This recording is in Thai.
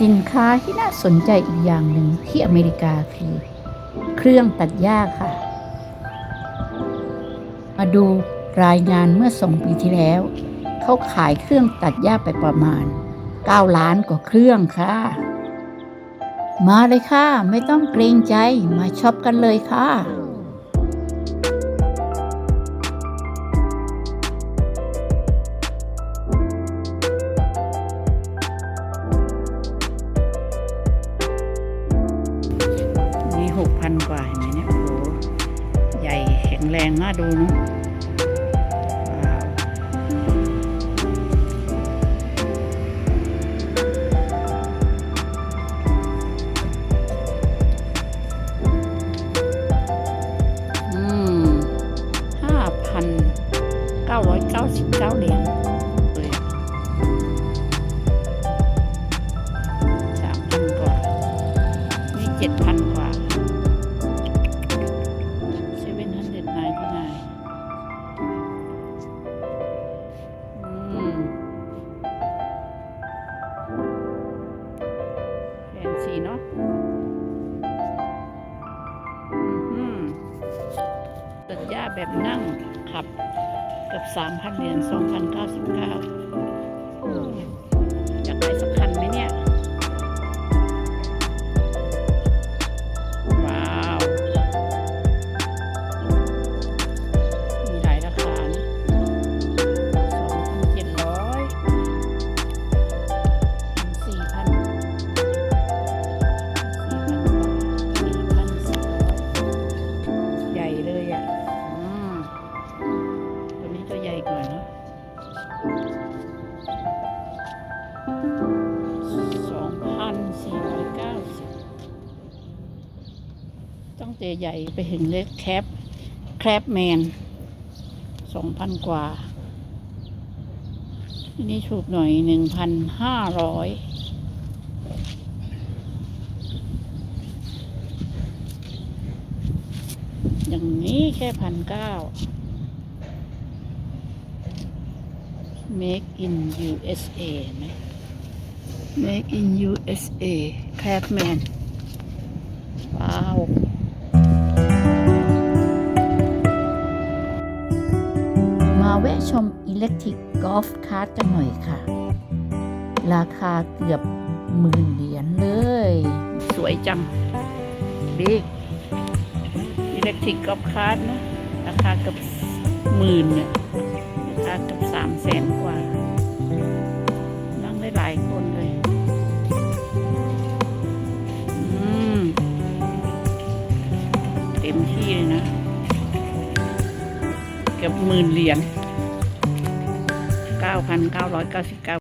สินค้าที่น่าสนใจอีกอย่างหนึ่งที่อเมริกาคือเครื่องตัดหญ้าค่ะ มาดูรายงานเมื่อสองปีที่แล้ว เขาขายเครื่องตัดหญ้าไปประมาณ 9 ล้านกว่าเครื่องค่ะ มาเลยค่ะ ไม่ต้องเกรงใจมาช็อปกันเลยค่ะ หกพันกว่าเห็นไหมเนี่ยโอ้โหใหญ่แข็งแรงน่าดูเนอะว้าวอืมห้าพันเก้าร้อยเก้าสิบเก้าเหรียญ แบบนั่งขับเกับสามพันเหรียญสองพันเก้าสิบเก้าอยากได้สักคันไหมเนี่ย ใหญ่ไปถึงเล็กแคปแคปแมนสองพันกว่าทีนี้ถูกหน่อยหนึ่งพันห้าร้อยอย่างนี้แค่พันเก้า make in USA ไหม make in USA แคปแมนว้าว แวะชมอิเล็กทริกกอล์ฟคาร์กันหน่อยค่ะ ราคาเกือบหมื่นเหรียญเลย สวยจังบิ๊กอิเล็กทริกกอล์ฟคาร์นะ ราคาเกือบหมื่นเนี่ยราคาเกือบสามแสนกว่า นั่งได้หลายคนเลยเต็มที่เลยนะ เกือบหมื่นเหรียญ 9,999